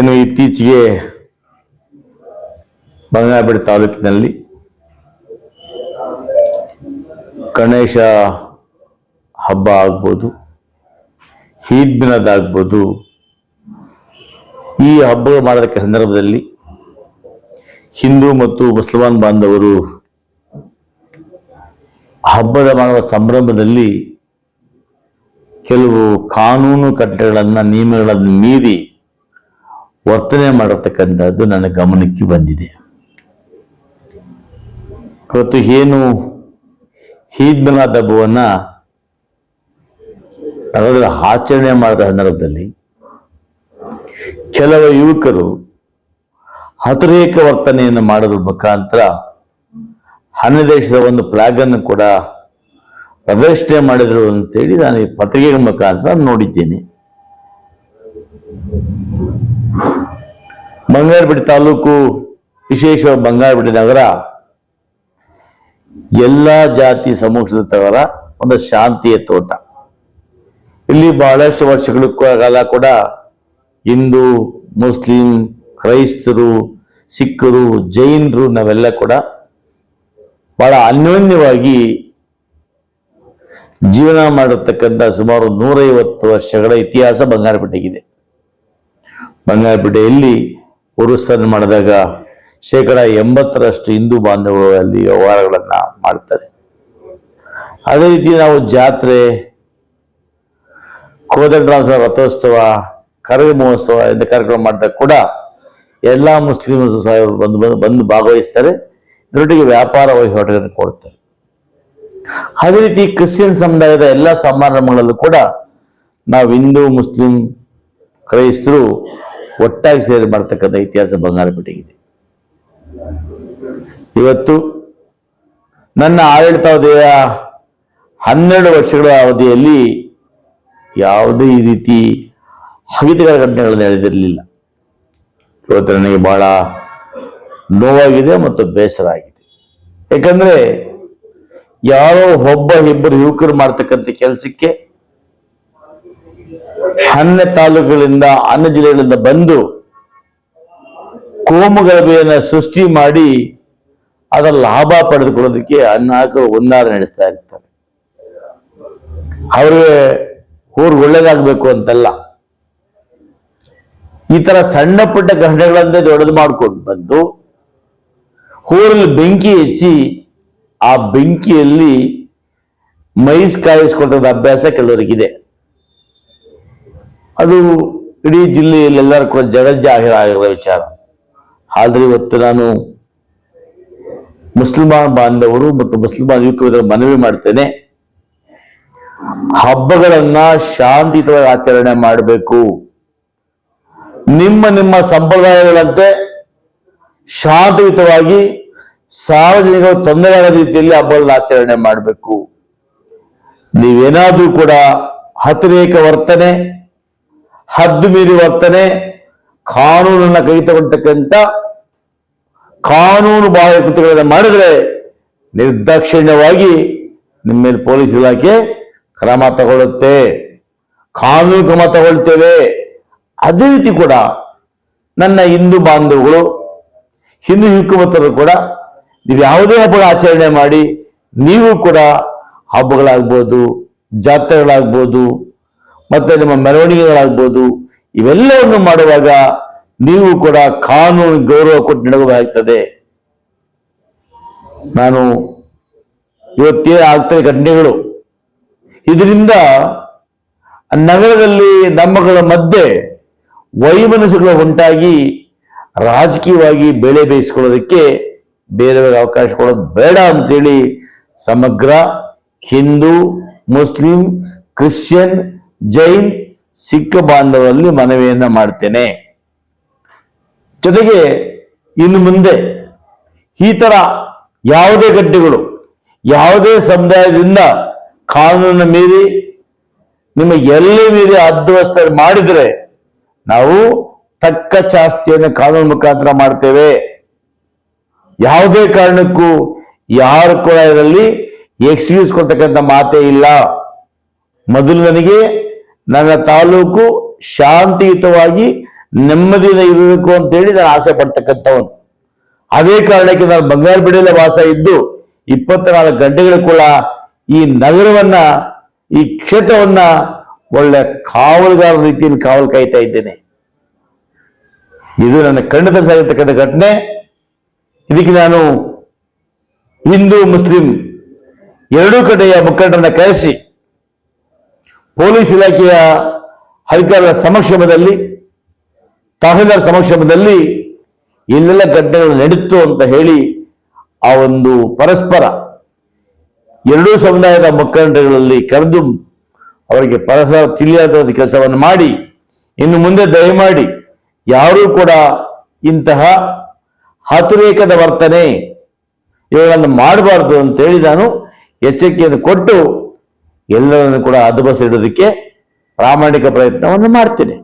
ಏನು ಇತ್ತೀಚೆಗೆ ಬಂಗಾರಪೇಟೆ ತಾಲೂಕಿನಲ್ಲಿ ಗಣೇಶ ಹಬ್ಬ ಆಗ್ಬೋದು, ಈದ್ ಮಿಲಾದ್ ಈ ಹಬ್ಬ ಮಾಡೋದಕ್ಕೆ ಸಂದರ್ಭದಲ್ಲಿ ಹಿಂದೂ ಮತ್ತು ಮುಸಲ್ಮಾನ್ ಬಾಂಧವರು ಹಬ್ಬದ ಮಾಡುವ ಸಂಭ್ರಮದಲ್ಲಿ ಕೆಲವು ಕಾನೂನು ಕಟ್ಟೆಗಳನ್ನು, ನಿಯಮಗಳನ್ನು ಮೀರಿ ವರ್ತನೆ ಮಾಡತಕ್ಕಂಥದ್ದು ನನ್ನ ಗಮನಕ್ಕೆ ಬಂದಿದೆ. ಇವತ್ತು ಏನು ಹೀದ್ಮನಾದ ಹಬ್ಬವನ್ನ ಅದರ ಆಚರಣೆ ಮಾಡಿದ ಸಂದರ್ಭದಲ್ಲಿ ಕೆಲವು ಯುವಕರು ಅತಿರೇಕ ವರ್ತನೆಯನ್ನು ಮಾಡೋದ್ರ ಮುಖಾಂತರ ಅನ್ಯ ದೇಶದ ಒಂದು ಫ್ಲಾಗ್ ಅನ್ನು ಕೂಡ ಪ್ರದರ್ಶನೆ ಮಾಡಿದರು ಅಂತೇಳಿ ನಾನು ಈ ಪತ್ರಿಕೆಗಳ ಮುಖಾಂತರ ನೋಡಿದ್ದೇನೆ. ಬಂಗಾರಪೇಟೆ ತಾಲೂಕು, ವಿಶೇಷವಾಗಿ ಬಂಗಾರಪೇಟೆ ನಗರ, ಎಲ್ಲ ಜಾತಿ ಸಮೂಹದವರ ಒಂದು ಶಾಂತಿಯ ತೋಟ. ಇಲ್ಲಿ ಬಹಳಷ್ಟು ವರ್ಷಗಳ ಕಾಲ ಕೂಡ ಹಿಂದೂ, ಮುಸ್ಲಿಂ, ಕ್ರೈಸ್ತರು, ಸಿಖ್ಖರು, ಜೈನರು ನಾವೆಲ್ಲ ಕೂಡ ಬಹಳ ಅನ್ಯೋನ್ಯವಾಗಿ ಜೀವನ ಮಾಡಿರ್ತಕ್ಕಂಥ ಸುಮಾರು ನೂರೈವತ್ತು ವರ್ಷಗಳ ಇತಿಹಾಸ ಬಂಗಾರಪೇಟೆಗಿದೆ. ಬಂಗಾರಪೇಟೆಯಲ್ಲಿ ಉರುಸನ್ನು ಮಾಡಿದಾಗ ಶೇಕಡ ಎಂಬತ್ತರಷ್ಟು ಹಿಂದೂ ಬಾಂಧವರು ಅಲ್ಲಿ ವ್ಯವಹಾರಗಳನ್ನು ಮಾಡ್ತಾರೆ. ಅದೇ ರೀತಿ ನಾವು ಜಾತ್ರೆ ಕೋದಂಡರಾಮ ರಥೋತ್ಸವ ಕರಗ ಮಹೋತ್ಸವ ಎಂಥ ಕಾರ್ಯಕ್ರಮ ಮಾಡಿದಾಗ ಕೂಡ ಎಲ್ಲ ಮುಸ್ಲಿಮರು ಸಹ ಬಂದು ಬಂದು ಬಂದು ಭಾಗವಹಿಸ್ತಾರೆ. ಇದರೊಟ್ಟಿಗೆ ವ್ಯಾಪಾರ ವಹಿವಾಟುಗಳನ್ನು ಕೊಡ್ತಾರೆ ಅದೇ ರೀತಿ ಕ್ರಿಶ್ಚಿಯನ್ ಸಮುದಾಯದ ಎಲ್ಲ ಸಮಾರಂಭಗಳಲ್ಲೂ ಕೂಡ ನಾವು ಹಿಂದೂ, ಮುಸ್ಲಿಂ, ಕ್ರೈಸ್ತರು ಒಟ್ಟಾಗಿ ಸೇರಿ ಮಾಡ್ತಕ್ಕಂಥ ಇತಿಹಾಸ ಬಂಗಾರಪೇಟೆಗಿದೆ ಇವತ್ತು ನನ್ನ ಆಡಳಿತಾವಧಿಯ ಹನ್ನೆರಡು ವರ್ಷಗಳ ಅವಧಿಯಲ್ಲಿ ಯಾವುದೇ ಈ ರೀತಿ ಅಹಿತಕರ ಘಟನೆಗಳು ನಡೆದಿರಲಿಲ್ಲ. ಇವತ್ತು ನನಗೆ ಬಹಳ ನೋವಾಗಿದೆ ಮತ್ತು ಬೇಸರ ಆಗಿದೆ. ಯಾಕಂದರೆ ಯಾರೋ ಒಬ್ಬ ಇಬ್ಬರು ಯುವಕರು ಮಾಡ್ತಕ್ಕಂಥ ಕೆಲಸಕ್ಕೆ ಅನ್ಯ ತಾಲೂಕುಗಳಿಂದ ಅನ್ನ ಜಿಲ್ಲೆಗಳಿಂದ ಬಂದು ಕೋಮುಗಲಭೆಯನ್ನು ಸೃಷ್ಟಿ ಮಾಡಿ ಅದರ ಲಾಭ ಪಡೆದುಕೊಳ್ಳೋದಕ್ಕೆ ಅನ್ನಾಕ ಒಂದಾರ ನಡೆಸ್ತಾ ಇರ್ತಾರೆ. ಅವ್ರಿಗೆ ಊರು ಒಳ್ಳೇದಾಗಬೇಕು ಅಂತಲ್ಲ. ಈ ತರ ಸಣ್ಣ ಪುಟ್ಟ ಘಟನೆಗಳಂತೆ ದೊಡ್ಡದು ಮಾಡ್ಕೊಂಡು ಬಂದು ಊರಲ್ಲಿ ಬೆಂಕಿ ಹೆಚ್ಚಿ ಆ ಬೆಂಕಿಯಲ್ಲಿ ಮೈಸ್ ಕಾಯಿಸ್ಕೊಳ್ತದ ಅಭ್ಯಾಸ ಕೆಲವರಿಗಿದೆ ಅದು ಇಡೀ ಜಿಲ್ಲೆಯಲ್ಲಿ ಎಲ್ಲರೂ ಕೂಡ ಜಗಜ್ಜಾಹಿರ ಆಗಿರುವ ವಿಚಾರ. ಆದರೆ ಇವತ್ತು ನಾನು ಮುಸ್ಲಿಮಾನ್ ಬಾಂಧವರು ಮತ್ತು ಮುಸ್ಲಿಮಾನ್ ಯುವಕರ ಮನವಿ ಮಾಡ್ತೇನೆ, ಹಬ್ಬಗಳನ್ನ ಶಾಂತಿಯುತವಾಗಿ ಆಚರಣೆ ಮಾಡಬೇಕು. ನಿಮ್ಮ ನಿಮ್ಮ ಸಂಪ್ರದಾಯಗಳಂತೆ ಶಾಂತಿಯುತವಾಗಿ ಸಾರ್ವಜನಿಕರು ತೊಂದರೆಯಾದ ರೀತಿಯಲ್ಲಿ ಹಬ್ಬಗಳನ್ನ ಆಚರಣೆ ಮಾಡಬೇಕು. ನೀವೇನಾದ್ರೂ ಕೂಡ ಅತಿರೇಕ ವರ್ತನೆ ಹದ್ದು ಮೀರಿ ವರ್ತನೆ, ಕಾನೂನನ್ನು ಕೈ ತಗೊಳ್ತಕ್ಕಂಥ ಕಾನೂನು ಬಾಹ್ಯ ಕೃತ್ಯಗಳನ್ನು ಮಾಡಿದ್ರೆ ನಿರ್ದಾಕ್ಷಿಣ್ಯವಾಗಿ ನಿಮ್ಮ ಮೇಲೆ ಪೊಲೀಸ್ ಇಲಾಖೆ ಕ್ರಮ ತಗೊಳ್ಳುತ್ತೆ. ಕಾನೂನು ಕ್ರಮ ತಗೊಳ್ತೇವೆ. ಅದೇ ರೀತಿ ಕೂಡ ನನ್ನ ಹಿಂದೂ ಬಾಂಧವಗಳು, ಹಿಂದೂ ಹಿಕ್ಕುಮತರು ಕೂಡ ನೀವು ಯಾವುದೇ ಹಬ್ಬಗಳ ಆಚರಣೆ ಮಾಡಿ, ನೀವು ಕೂಡ ಹಬ್ಬಗಳಾಗ್ಬೋದು, ಜಾತ್ರೆಗಳಾಗ್ಬೋದು ಮತ್ತೆ ನಿಮ್ಮ ಮೆರವಣಿಗೆಗಳಾಗ್ಬೋದು, ಇವೆಲ್ಲವನ್ನು ಮಾಡುವಾಗ ನೀವು ಕೂಡ ಕಾನೂನು ಗೌರವ ಕೊಟ್ಟು ನಡೆಯಬೇಕಾಗ್ತದೆ ನಾನು ಇವತ್ತೇ ಆಗ್ತದೆ ಘಟನೆಗಳು. ಇದರಿಂದ ನಗರದಲ್ಲಿ ನಮ್ಮಗಳ ಮಧ್ಯೆ ವೈಮನಸ್ಸುಗಳು ಉಂಟಾಗಿ ರಾಜಕೀಯವಾಗಿ ಬೆಳೆ ಬೇಯಿಸ್ಕೊಳ್ಳೋದಕ್ಕೆ ಬೇರೆಯವರಿಗೆ ಅವಕಾಶ ಕೊಡೋದು ಬೇಡ ಅಂತೇಳಿ ಸಮಗ್ರ ಹಿಂದೂ, ಮುಸ್ಲಿಂ, ಕ್ರಿಶ್ಚಿಯನ್ ಜೈನ್ ಸಿಕ್ಕ ಬಾಂಧವರಲ್ಲಿ ಮನವಿಯನ್ನ ಮಾಡ್ತೇನೆ. ಜೊತೆಗೆ ಇನ್ನು ಮುಂದೆ ಈ ತರ ಯಾವುದೇ ಗಡ್ಡೆಗಳು, ಯಾವುದೇ ಸಮುದಾಯದಿಂದ ಕಾನೂನನ್ನು ಮೀರಿ ನಿಮ್ಮ ಎಲ್ಲೇ ಮೀರಿ ಅದ್ವಸ್ತ ಮಾಡಿದರೆ ನಾವು ತಕ್ಕ ಶಾಸ್ತಿಯನ್ನು ಕಾನೂನು ಮುಖಾಂತರ ಮಾಡ್ತೇವೆ. ಯಾವುದೇ ಕಾರಣಕ್ಕೂ ಯಾರು ಕೂಡ ಇದರಲ್ಲಿ ಎಕ್ಸ್ಕ್ಯೂಸ್ ಕೊಡ್ತಕ್ಕಂಥ ಮಾತೇ ಇಲ್ಲ. ಮೊದಲು ನನಗೆ ನನ್ನ ತಾಲೂಕು ಶಾಂತಿಯುತವಾಗಿ ನೆಮ್ಮದಿಯಿಂದ ಇರಬೇಕು ಅಂತೇಳಿ ನಾನು ಆಸೆ ಪಡ್ತಕ್ಕಂಥವನು. ಅದೇ ಕಾರಣಕ್ಕೆ ನಾನು ಬಂಗಾರಪೇಟೆಯಲ್ಲೇ ವಾಸ ಇದ್ದು ಇಪ್ಪತ್ನಾಲ್ಕು ಗಂಟೆಗಳ ಕೂಡ ಈ ನಗರವನ್ನ, ಈ ಕ್ಷೇತ್ರವನ್ನ ಒಳ್ಳೆ ಕಾವಲುಗಾರ ರೀತಿಯಲ್ಲಿ ಕಾವಲು ಕಾಯ್ತಾ ಇದ್ದೇನೆ. ಇದು ನನ್ನ ಕಣ್ಣು ಸಾಗಿರ್ತಕ್ಕಂಥ ಘಟನೆ. ಇದಕ್ಕೆ ನಾನು ಹಿಂದೂ, ಮುಸ್ಲಿಂ ಎರಡೂ ಕಡೆಯ ಮುಖಂಡರನ್ನ ಕರೆಸಿ ಪೊಲೀಸ್ ಇಲಾಖೆಯ ಅಧಿಕಾರಿಗಳ ಸಮಕ್ಷಮದಲ್ಲಿ, ತಹಸೀಲ್ದಾರ್ ಸಮಕ್ಷಮದಲ್ಲಿ ಎಲ್ಲೆಲ್ಲ ಘಟನೆಗಳು ನಡೀತು ಅಂತ ಹೇಳಿ ಆ ಒಂದು ಪರಸ್ಪರ ಎರಡೂ ಸಮುದಾಯದ ಮುಖಂಡಗಳಲ್ಲಿ ಕರೆದು ಅವರಿಗೆ ಪರಸ್ಪರ ತಿಳಿಯಾದ ಕೆಲಸವನ್ನು ಮಾಡಿ, ಇನ್ನು ಮುಂದೆ ದಯಮಾಡಿ ಯಾರೂ ಕೂಡ ಇಂತಹ ಅತಿರೇಕದ ವರ್ತನೆ ಇವುಗಳನ್ನು ಮಾಡಬಾರ್ದು ಅಂತೇಳಿ ನಾನು ಎಚ್ಚರಿಕೆಯನ್ನು ಕೊಟ್ಟು ಎಲ್ಲರನ್ನು ಕೂಡ ಹದ್ದುಬಸ್ತಿಡೋದಕ್ಕೆ ಪ್ರಾಮಾಣಿಕ ಪ್ರಯತ್ನವನ್ನು ಮಾಡ್ತೇನೆ.